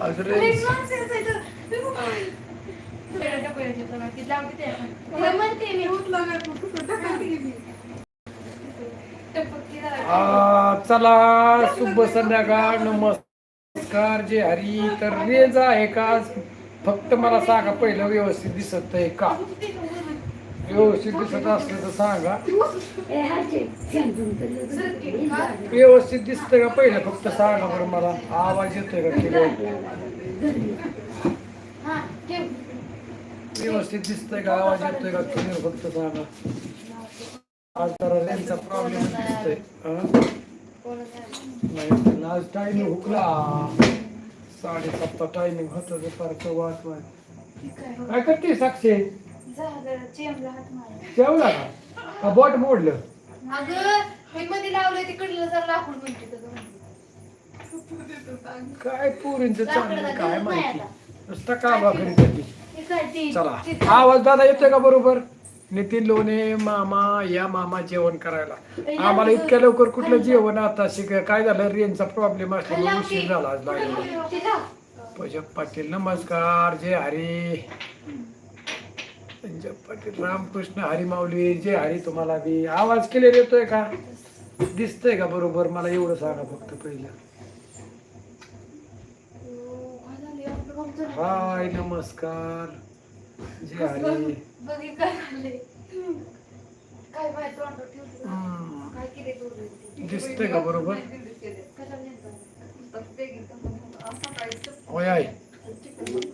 अरे. आ, चला शुभ संध्याकाळ नमस्कार जे हरी. तर रेंज आहे का? फक्त मला सांगा पहिलं व्यवस्थित दिसत आहे का व्यवस्थित दिसत असलं तर सांगा. व्यवस्थित दिसतंय का? पहिलं फक्त सांगा बरं मला. आवाज येतोय का किलो व्यवस्थित दिसतंय का? आवाज येतोय का? क्लिअर फक्त सांगा. आज जरा रेंजचा प्रॉब्लेम दिसतोय. नाही आज टायमिंग हुकला. साडेसातचा टायमिंग होतं दुपारचं वाट वाट काय करते साक्षी जेवला का? का बोट मोडलं? अगं मी मध्ये लावलंय तिकडलं जरा लाकूड म्हणते तुझं. काय पोरींचं लाकडं काय माहिती. नुसतं का भाकरी करते हे काय ती- चला. ती- आवाज दादा येतोय का बरोबर? नितीन लोणे मामा या मामा जेवण करायला. आम्हाला इतक्या लवकर कुठलं जेवण आता शिक काय झालं? रेंजचा प्रॉब्लेम असल्यामुळे उशीर झाला आज लागला ती लाव. पंजाब पाटील नमस्कार जय हरी. पाटील रामकृष्ण हरी माऊली जय हरी तुम्हाला बी. आवाज क्लिअर येतोय का? दिसतोय का बरोबर? मला एवढं सांगा फक्त पहिलं. हाय नमस्कार. जय हरी? दिसतंय का बरोबर? होय आई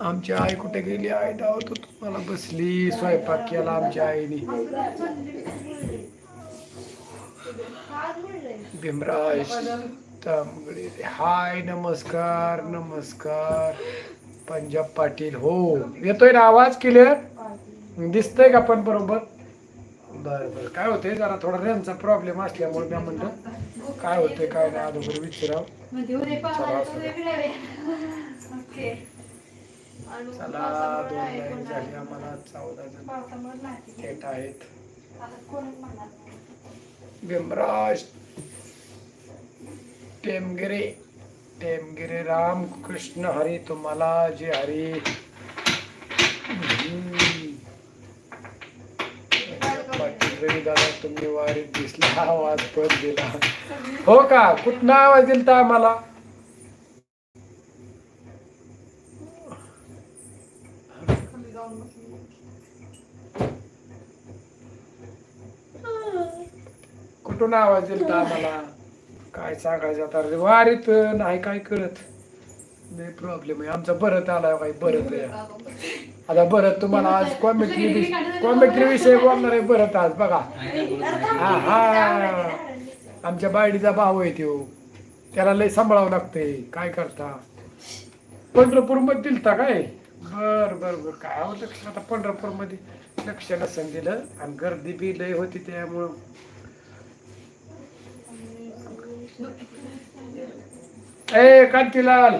आमची आई कुठे गेली? आई धावत होतो. मला बसली स्वयंपाक केला आमच्या आईने. भीमराज तांबडे हाय नमस्कार नमस्कार. पंजाब पाटील हो. येतोय ना आवाज क्लिअर दिसतंय का पण बरोबर? बर बर. काय होतंय? जरा थोडा रेंजचा प्रॉब्लेम असल्यामुळे मी म्हणलं काय होतंय काय नाही अगोदर विचाराव. चला, दोन लाईन झाली. आम्हाला चौदा जण. थेट आहेत. भीमराज टेमगिरे टेमगिरे राम कृष्ण हरी तुम्हाला जे हरी. दादा तुम्ही वारीत दिसला आवाज पण दिला. हो का? कुठं आवाज दिलता आम्हाला? कुठून आवाज दिलता आम्हाला? काय सांगायचं आता? वारीत नाही काय कळत. नाही प्रॉब्लेम आहे. आमचा भरत आला भरत आहे. आता भरत तुम्हाला आज कॉमेंट्री कॉमेंट्री विषय बोलणार आहे भरत आज बघा. हा हा. आमच्या बायडीचा भाऊ आहे तो त्याला लय सांभाळावं लागतंय. काय करता? पंढरपूरमध्ये दिलता काय? बर बर बर. काय होतं? आता पंढरपूरमध्ये लक्ष नसन दिलं आणि गर्दी बी लय होती त्यामुळं. ए कांतीलाल.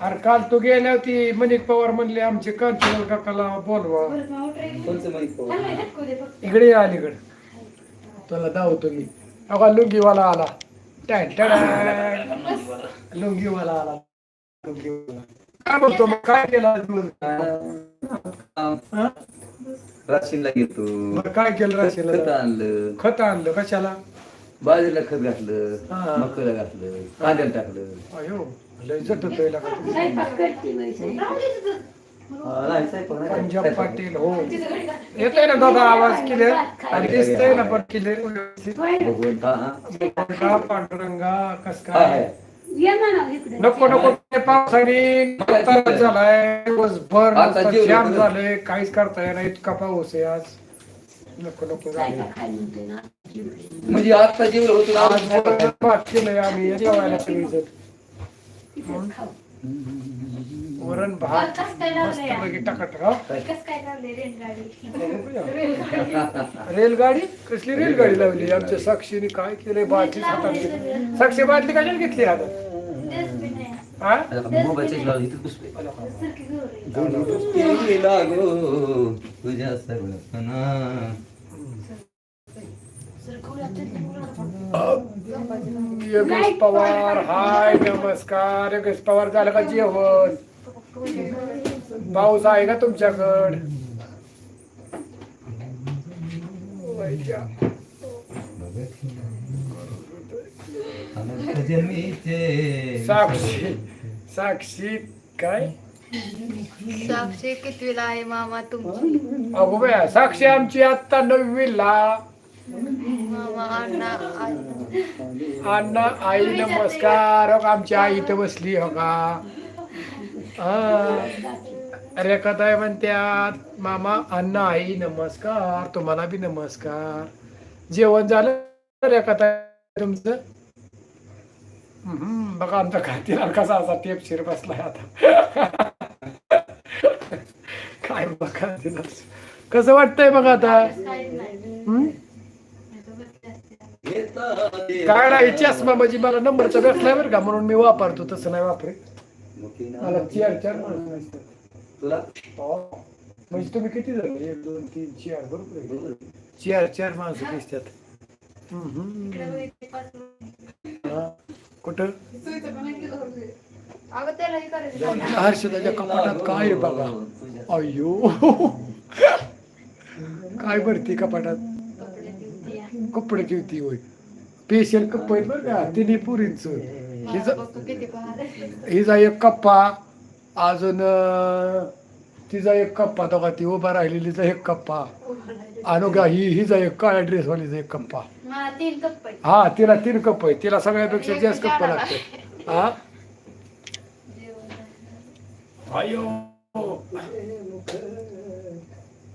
अरे काल तू गेल्या होती मनिक पवार म्हणले आमचे कांतीलाल काकाला बोलवा. इकडे ये अलीकडे. तुला दावतो मी. अगा लुंगीवाला आला. Tan tan. लुंगीवाला आला. लुंगीवाला. काय बोलतो मग? काय केलं? राशीनला घेतो काय केलं खत राशीला आणलं. खत आणलं कशाला? बाजरीला खत घातलं हा. मकला घातलं कांद्याला टाकलं अयो लय जटतोय लगा तू. हा, नाही, स्वयंपाक नाही. पंजाब स्वयंपाक. पाटील हो तिथं घडी घाल. येतोय ना दादा आवाज क्लिअर आणि दिसतंय ना पण क्लिअर व्यवस्थित भगवंत, हा, हा. का पांडुरंगा कस काय. नको नको ते पावसाने झालाय दिवसभर आता नुसतं जेवलो जाम का? झालंय काहीच करता येणार इतका पाऊस आहे आज नको नको झाले म्हणजे आता जेवलं होतं ना, आज आज स्वयंपाक वरण भात केलंय आम्ही जेवायला सगळीजण वरण भात? मस्तपैकी टाकाटक हा? रेलगाडी? रेलगाडी? कसली रेलगाडी लावली? आमच्या साक्षीने काय केलंय? बाटली हातात घेतली. साक्षी बाटली कशाला घेतली आता? तुझ्या. योगेश पवार हाय नमस्कार. योगेश पवार झालं का जेवण? पाऊस आहे का तुमच्याकड? वैद्या. अनंत साक्षी. साक्षी काय? साक्षी कितवीला आहे मामा तुमची? अगो बया साक्षी आमची आत्ता नववीला. मामा अण्णा आई. अण्णा आई नमस्कार. हो का, आमची आई इथं बसली हो का हा. रेखाताई म्हणत्यात मामा अण्णा आई नमस्कार. तुम्हाला बी नमस्कार. जेवण झालं रेखाताई तुमचं? बघा आमचा खातीला कसा असा टेप शिर बसलाय आता काय बघा तिला कसं वाटतंय बघा आता? काय नाही चष्मा म्हणजे मला नंबरचा भेटलाय बरं का म्हणून मी वापरतो तसं नाही वापरे मला चार चार माणसं हो. म्हणजे तुम्ही किती जण एक दोन तीन चार बरोबर आहे. चार चार माणसं दिसतात. हा. कुठं? हर्षदाच्या कपाटात काय आहे बघा. अयो काय भरती कपाटात? कपडे ठेवती होय. स्पेशल कप आहेत बरं का तिन्ही पुरींच. हिचा हिचा एक कप्पा अजून तिचा एक कप्पा तो का ती उभा राहिलेलीचा एक कप्पा. का ही हिचा एक काळ्या ड्रेसवालीचा एक कप्पा. हा तिला तीन कप आहे तिला सगळ्यापेक्षा जास्त कप्प लागते हा? अयो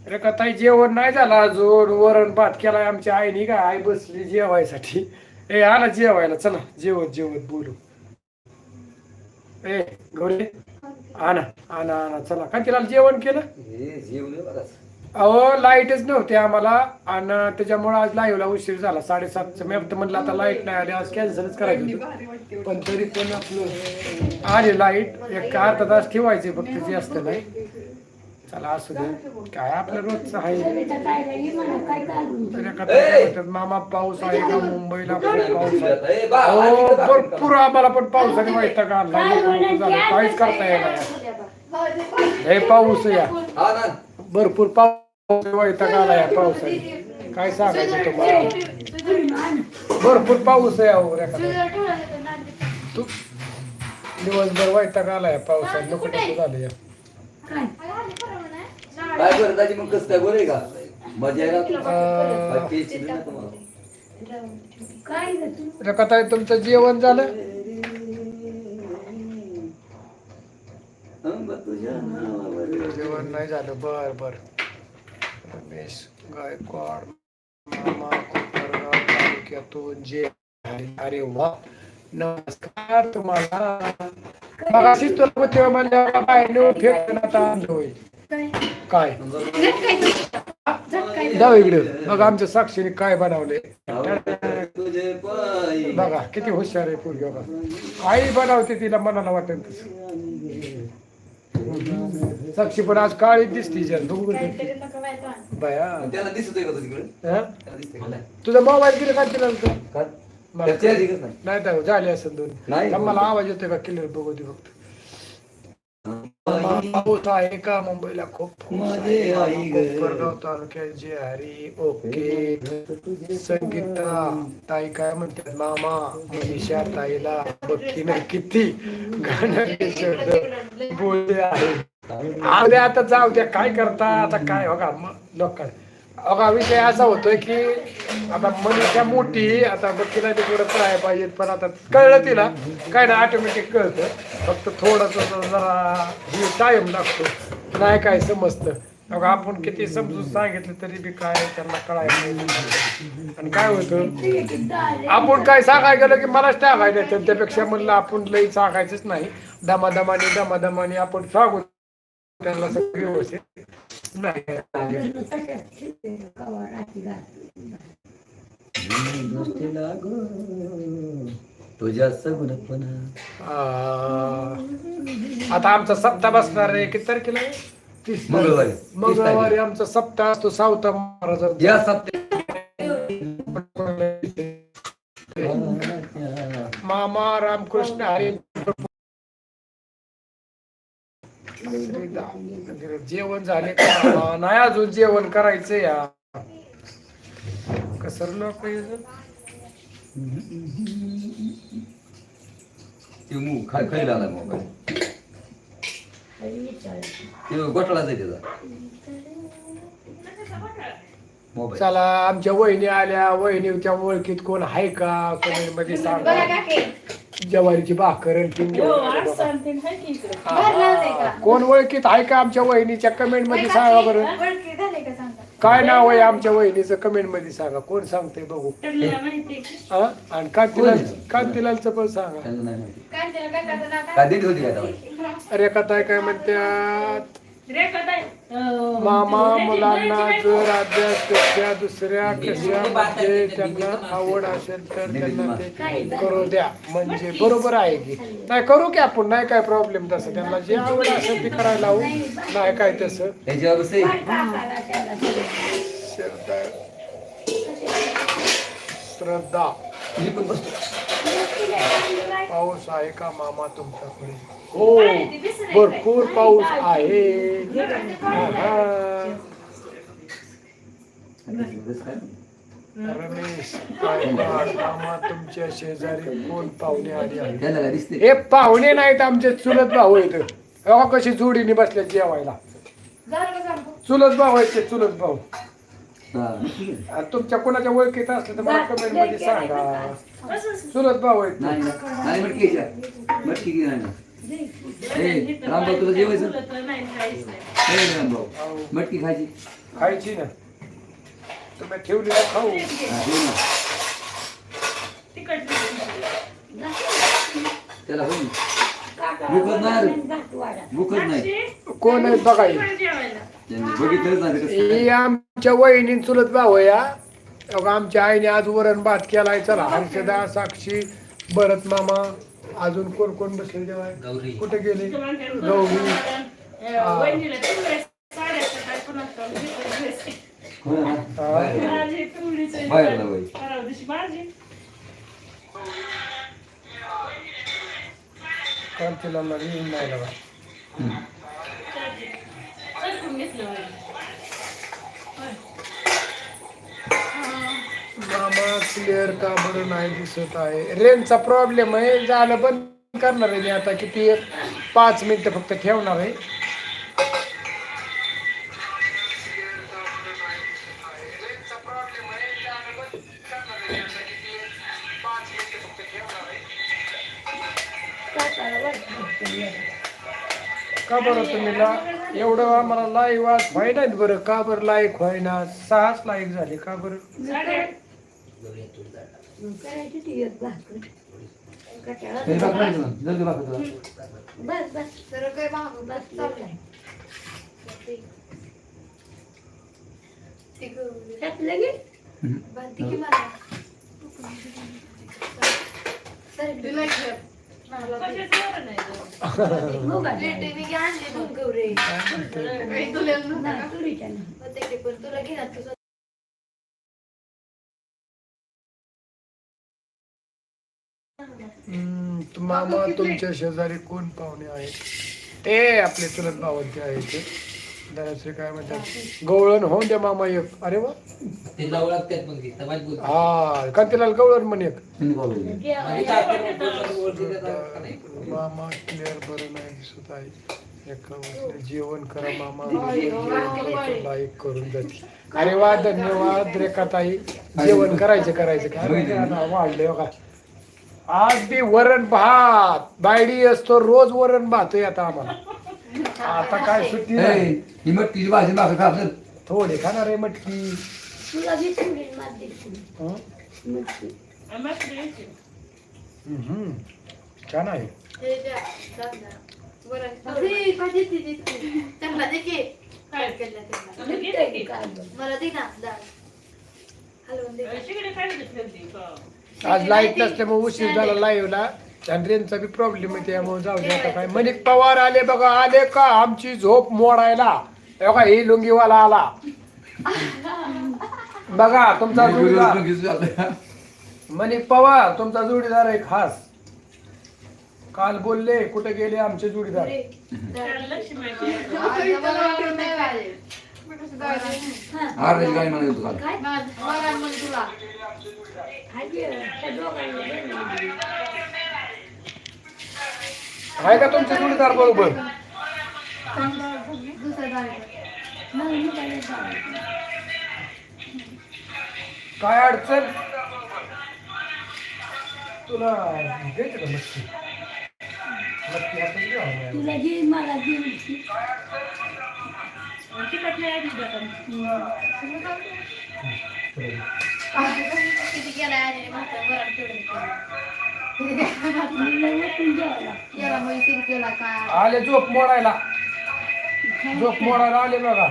रेखाताई जेवण नाही झालं अजून. वरण भात केलाय आमच्या आईने का? आई बसली जेवायसाठी. ए आला जेवायला. चला जेवत जेवत बोलू. ए गौरी. आणा आणा आणा चला. का तिला जेवण केलं? हे जेवले अहो लाईटच नव्हती आम्हाला. आणि त्याच्यामुळे आज लाईव्हला उशीर झाला. साडेसातचं. मी तर म्हणलं आता लाइट नाही आली आज कॅन्सलच करायची होती. पण तरी पण आपलं आले लाइट. एक अर्धा तास ठेवायचे फक्त जास्त नाही चला असू दे. काय आपलं रोजचं आहे? म्हणतात, मामा पाऊस आहे का मुंबईला? खूप पाऊस आहे. हो? भरपूर आम्हाला पण पावसाने वैताग आणला. नको झालं. काहीच करता येणार हे पाऊस या. हा ना. भरपूर पाऊस वैताग आला या पावसाने. काय सांगायचं तुम्हाला? भरपूर पाऊस आहे अहो रेखा तू दिवसभर वैताग आला या पावसाने. नको नको झालं या. काय? बरं दाजी मग कसं काय? बरं आहे का? मजा आहे तुला अं, काय तुम्हाला रेखाताई तुमचं जेवण झालं? अंब तुझ्या नावावर. जेवण नाही झालं. बर बर. रमेश गायकवाड मामा कोपरगाव तालुक्यातून जे अरे वा नमस्कार तुम्हाला. मग अशीच तुला तेव्हा म्हणल्या बाहेर फेकण्यात आणलं होय काय? जाऊ इकडे. बघा आमच्या साक्षीने काय बनवले? बघा किती हुशार आहे पूर्वी बघा. आई बनवते तिला मनाला वाटेल तसं. साक्षी पण आज काळी दिसती जर. बया? तुझा मोबाईल किती का तिला नाही? झाले असेल दोन. मला आवाज येतोय का? क्लिअर बघू दे फक्त. पाऊस आहे का मुंबईला खूप माझे आई. कोपरगाव हरी ओके संगीता ताई काय म्हणतात मामा मनीषा ताईला बक्की नाही किती गाणं शब्द बोलले आहे अरे आता जाऊ द्या काय करता आता काय बघा मग लोक अगा विषय असा होतोय की आता मनीषा मोठी आता बक्कीला ते थोडं काय पाहिजे पण आता कळलं तिला. काय ना ऑटोमॅटिक कळतं. फक्त थोडस जरा जीव टाइम लागतो. नाही काय समजतं. अगं आपण किती समजून सांगितलं तरी बी काय त्यांना कळायचं नाही. आणि काय होतं? आपण काय सांगायला गेलं की मलाच टाकायला येतं. त्यापेक्षा म्हणलं आपण लई सांगायचंच नाही. दमादमाने दमादमाने आपण सांगू. त्यांना सगळी व्यवस्थित. तुझ्या आता आमचा सप्ताह बसणार आहे किती तारखेला? तीस. मंगळवारी. मंगळवारी आमचा सप्ताह असतो सावता महाराज या सप्ते मामा रामकृष्ण हरी जेवण झाले का? नाही अजून जेवण करायचं या. कसर लोक ते मू खाय खायला आला मोबाईल ते गोठळाच आहे त्याचा. चला आमच्या वहिनी आल्या. वहिनीच्या ओळखीत कोण आहे का? कमेंटमध्ये सांगा. काकी ज्वारीची भाकर आणि तीन जेवण कोण ओळखीत आहे का आमच्या वहिनीच्या? कमेंटमध्ये सांगा बरं. ओळखी झाले का सांगा? काय नाव आहे आमच्या वहिनीचं? कमेंटमध्ये सांगा. कोण सांगते बघू? हा? आणि कांतीलाल कांतीलालचं पण सांगा. त्यांना नाही माहिती. काय त्याला होती तेव्हा? म्हणतात मामा त्याची मुलांना जर अभ्यासपेक्षा दुसऱ्या कशामध्ये त्यांना आवड असेल तर त्यांना ते करू द्या. म्हणजे बरोबर आहे की. नाही करू की आपण. नाही काय प्रॉब्लेम तसं. त्यांना जे आवड असेल ते करायला लावू. नाही काय तसं. श्रद्धा. श्रद्धा पाऊस आहे का मामा तुमच्याकडे? हो. भरपूर पाऊस आहे. हा. रमेश मामा तुमच्या शेजारी कोण पाहुणे आली हे पाहुणे नाहीत आमचे चुलत भाऊ आहेत. अहो कशी जोडीने बसल्या जेवायला. चुलत भाऊ आहेत ते चुलत भाऊ. हा. तुमच्या कोणाच्या ओळखीत असलं तर मला कमेंटमध्ये सांगा. चुलत भाऊ आहेत नाही. नाही मटकी घ्यायच्या मटकी घे नाही रामभाऊ तुला जेवायचं नाही, रामभाऊ मटकी खायची खायची ना तुम्ही ठेवली ना खाऊ जेव ना. तिखट नाही. त्याला होईल भूकच नाही रे. भूकच नाही साक्षी, कोण आहेत बघा हे. पण जेवायला. त्यांनी बघितलंच नाही ते कसं ही आमच्या वहिनी चुलत भाऊ आहे. अगं आमच्या आईने आज वरण भात केलाय. चला हर्षदा साक्षी भरत मामा अजून कोण कोण बसले जेवाय कुठे गेले? गौरी. तीन वेळेस साड्याचं काय कोणाला ठाऊक, तीन वेळेस. हो ना? बाहेर. माझी पिवळीचं बाहेर लावायची. परवा दिवशी माझी. कांतीला येऊन नाही लागा हम्म. चटकून घेतलं वहिनी. होय. मामा क्लिअर का बरं नाही दिसत आहे? रेंजचा प्रॉब्लेम आहे. झालं बंद करणार आहे मी आता किती एक पाच मिनटं फक्त ठेवणार आहे. का बरं तुम्हीला? एवढं आम्हाला लाईव्ह आज व्हायनात बरं. का बरं लाईक व्हायना? सहाच लाईक झाले. का बरं? साड्या. ते बघ नाही तुला. जल्दी बघ तुला. बस बस तर काय मागं बस चाललंय ती गं- हम्म. बांधते की मला सर बिमार ठेव. मला ते- कशाचं वरण आहे तो? प्लेट मी आणली दोन गवरे काही तुला नव्हतं का? होते ते पण तुला घे ना तुझं मामा तुमच्या शेजारी कोण पाहुणे आहेत? ते आपले चुलत भावंते आहेत. ते धनश्री काय म्हणतात? गवळण होऊन द्या मामा एक. अरे वा. मग ते. हा कांतीलाल गवळण म्हण एक. म्हणजे काय का नाही? मामा क्लिअर बरं नाही दिसत आहे. एका वाजता जेवण करा मामा. लाईक करून जाते अरे वा धन्यवाद रेखाताई. जेवण करायचं करायचं. काय वाढले का? आज बी वरण भात. बायडी असतो रोज वरण भात आहे आता आम्हाला. आता काय सुट्टी नाही. ही मटकीची भाजी भाकर खा चल. थोडी खाणार आहे मटकी. छान आहे. हे. अरे, ती-. त्यांना दे की. काय? केलं त्यांना? मला दे ना डाळ हलवून दे. आज लाइट नसल्यामुळे उशीर झाला लाईव्हला आणि रेंजचा बी प्रॉब्लेम आहे त्यामुळे जाऊ दे आता काय. मनिक पवार आले बघा. आले का? आमची झोप मोडायला. हे बघा ही लुंगीवाला आला. बघा तुमचा जोडीदार. मणिक पवार तुमचा जोडीदार आहे खास. काल बोलले कुठे गेले आमचे जोडीदार? आरची गाडी म्हणत होतो काल तुला. आहे का तुमचे जोडीदार बरोबर? काय अडचण? तुला द्यायचं का मच्छी? मच्छी आपण घेऊ आम्ही. तुला जे मला जे आले झोप मोडायला. झोप मोडायला आले बघा.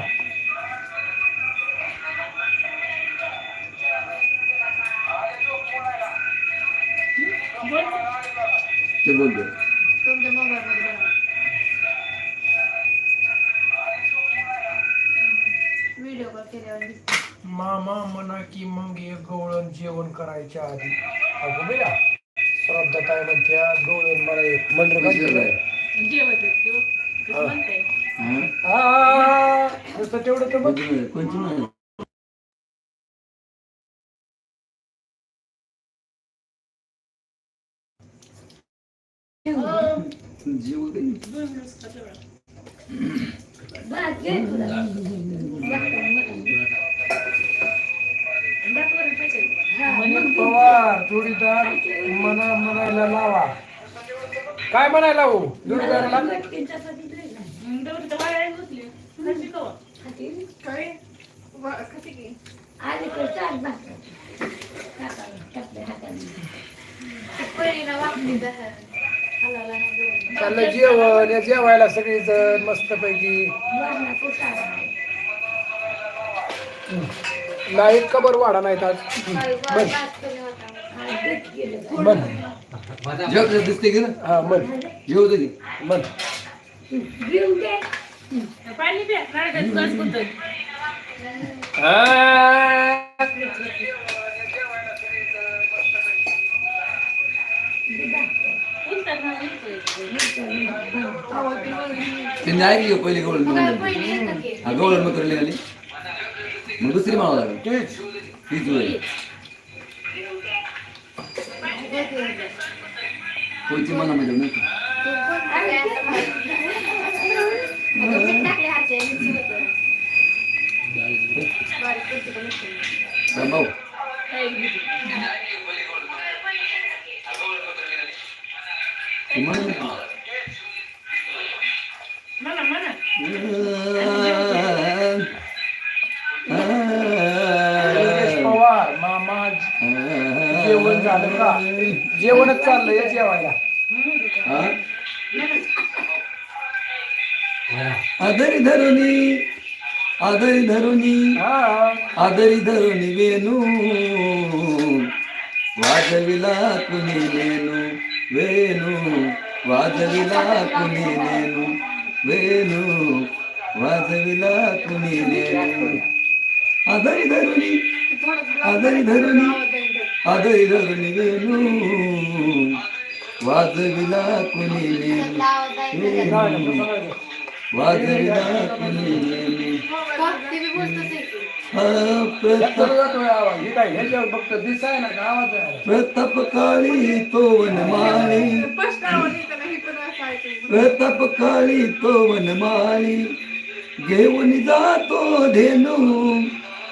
ते बोलतो तुमच्या मोबाईल मध्ये केल्यावर. मामा म्हणा की मग हे गवळण जेवण करायच्या आधी. अगं बया श्रद्धा काय म्हणत्या गवळण मला एक मंडळ कशी घातलं. आहे? जेवत आहेत किंवा कसं म्हणताय हा? आ, नुसतं तेवढं तर बघ. भात घे तुला. मणिक पवार जोडीदार मना म्हणायला लावा. काय म्हणायला हो? जोडीदाराला. चाललं जेवण. या जेवायला सगळी जण मस्त पैकी. लाइट का बरं वाढा नाहीत आज. बन वा- बस दिसते की ना हा बन येऊ दे. बन प्या त्यांनी ऐकली पहिली गवळण मग हा गवळण मग निघाली मग दुसरी म्हणावं लागेल तेच जेवण झालं का? जेवणच चाललंय या जेवायला. हा? आदरी धरुनी आदरी धरुनी आदरी धरुनी वेणू वाजविला कुणी नेनू वेणू वाजविला कुणी नेनू वेणू वाजविला कुणी नेनू आदरी धरुनी आदरी धरुनी आदरी धरुनी वेणू वाजविला कुणी नेनू लावत वाजविला कुणी नेनू प्रताप प्रताप काळी तो वनमाळी प्रताप काळी तो वनमाळी घेऊन जातो धेनू।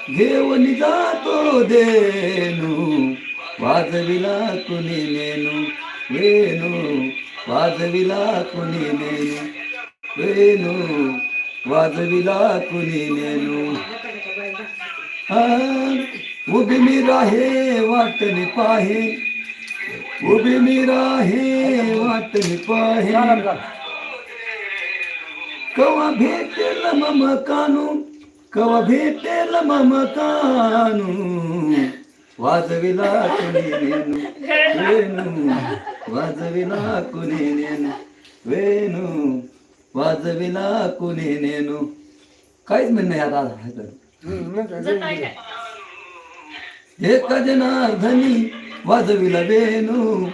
घेऊन जातो धेनू। వాజవిలా कुणी నేను वेणू వాజవిలా कुणी నేను वेणू వాజవిలా कुणी నేను. हा, उभी मी राहे वाटणी पाहे उभी मी राहे वाटणी पाहे चालेल, कवा भेटेल मम कानू कवा भेटेल मम कानू वाजविला कुणी नेनू वेणू वाजविला कुणी नेनू वेणू वाजविला कुणी नेनू काहीच म्हणणं नाही दादा एक वाजविला वेणू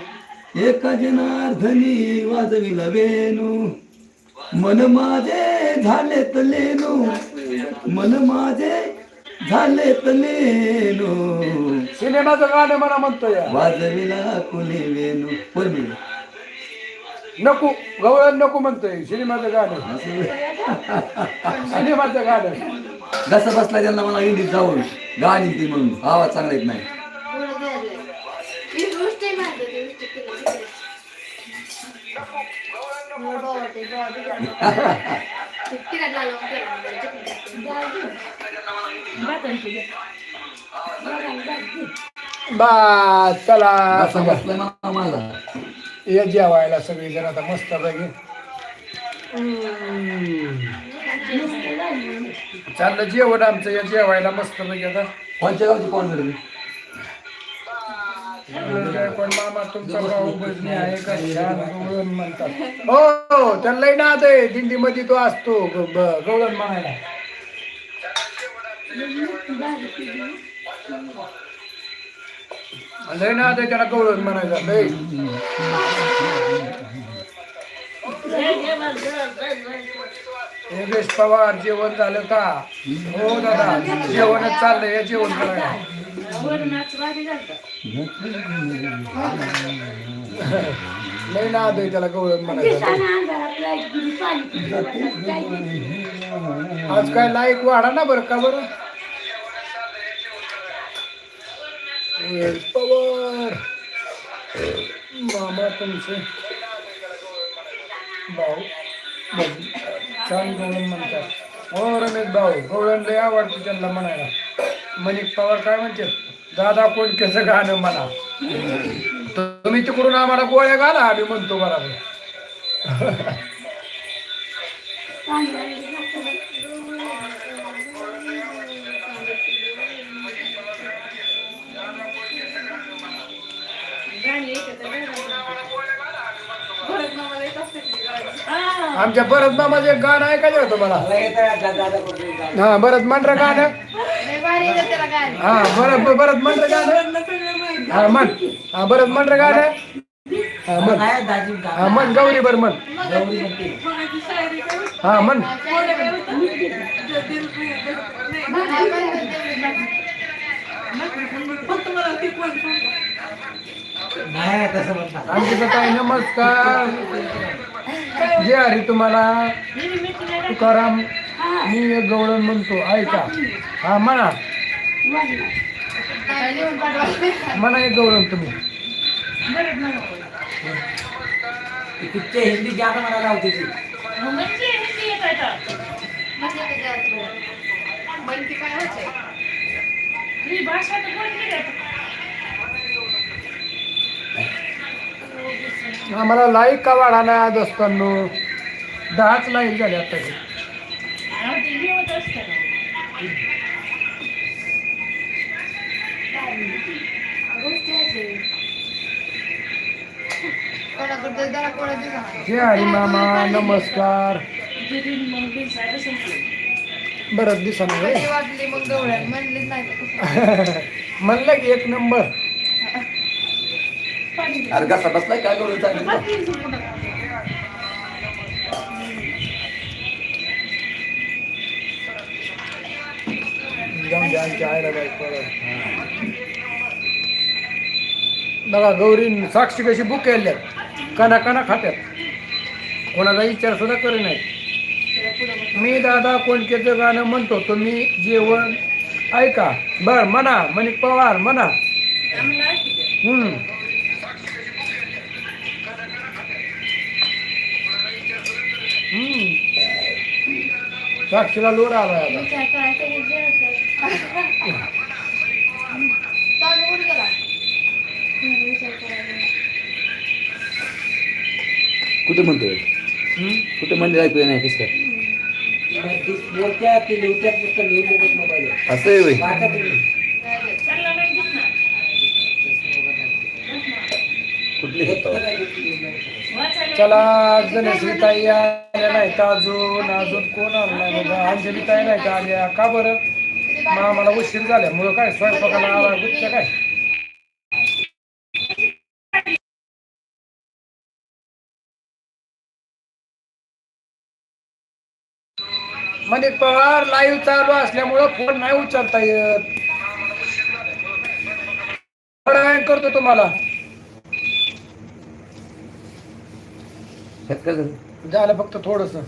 एका जनार्धनी वाजविला वेणू मन माझे झाले तलेनू मन माझे झाले तलेनो सिनेमाचं गाणं मला म्हणतो या वाजविला कुणी वेणू. मी. नको गवळण नको म्हणतोय. सिनेमाचं गाणं. सिनेमाचं गाणं. जसं बसला त्यांना मला हिंदीत जाऊन. गाणी ती म्हणून आवाज चांगला येत नाही. बस चला. बसला ना माझा या जेवायला सगळी जण आता मस्त पैकी. चाललं जेवण आमचं या जेवायला मस्त पैकी आता. कोणत्या गावची कोण झाली पण मामा तुमचा भाऊ बजनी आहे का? छान गवळण म्हणतात. हो त्यांनाही नाद आहे. दिंडीमध्ये तो असतो ग- ब- गवळण म्हणायला. लय ना आहे त्याला गवळण म्हणायचा लय. योगेश पवार जेवण झालं का? हो दादा जेवणच चाललंय या जेवण करायला. लय ना आहे त्याला गवळण म्हणायचं आज काय लाईक वाढा ना बरं का बरं? पवार मामा तुमचे. भाऊ. छान गवळण म्हणतात. हो रमेश भाऊ. गवळण लय आवडते त्यांना म्हणायला. मनिक पवार काय म्हणते दादा कोणत्याचं गाणं म्हणा. तुम्ही तिकडून आम्हाला गोळ्या घाला आम्ही म्हणतो बरोबर. आमच्या भरत मामाचं एक गाणं ऐकायचं होतं मला मला. हा भरत मंडळ गाणं. हा भरत भरत मंडळ गाणं हा मन हा भरत मंडळ गाणं हा मन हा. मन गौरी बर मन गौरी म्हणते. हा मन तेवढी बाकी. नाही तसं म्हणतात आमची ताई नमस्कार जे हरी तुम्हाला तुकाराम मी एक गवळण म्हणतो ऐका हा म्हणा. म्हणा एक गवळण तुम्ही हिंदी गाणं मला लावते ती म्हणजे हिंदी येत आहे का? म्हणजे ते जास्त बरं. पण ती काय होतंय? ही भाषा तर बोलली आम्हाला लाईक का वाढा ना दोस्तांनो? दहाच लाईक झाले आता. जय हरी मामा नमस्कार. बरंच नाही. म्हणलं की एक नंबर. अरे कसा बसलाय काय करून सांगितलं बघा गौरी साक्षी कशी बुक केल्यात कणा कणा खात्यात. कोणाचा विचार सुद्धा करे नाही मी दादा कोणकेचं गाणं म्हणतो तुम्ही जेवण ऐका. बर म्हणा मणिक पवार म्हणा. हम्म. साक्षीला लोड आलाय आता. कुठे म्हणतोय? कुठे म्हणले ऐकू नाही कसं काय बोलत्या ती लिहत्या पुस्तक लिहून देतात मोबाईल असं आहे होय. वाचा तुम्ही. कुठली चला गणेशताई आल्या का अजून अजून कोण आलं नाही बाबा अंजलीताई नाही का आल्या? का बरं? मग आम्हाला उशीर झाल्यामुळं काय स्वयंपाकाला आला? गुच्छ काय? म्हणजे पवार लाईव्ह चालू असल्यामुळं फोन नाही उचलता येत. करतो तुम्हाला. शेतकऱ्याचं झालं फक्त थोडंसं.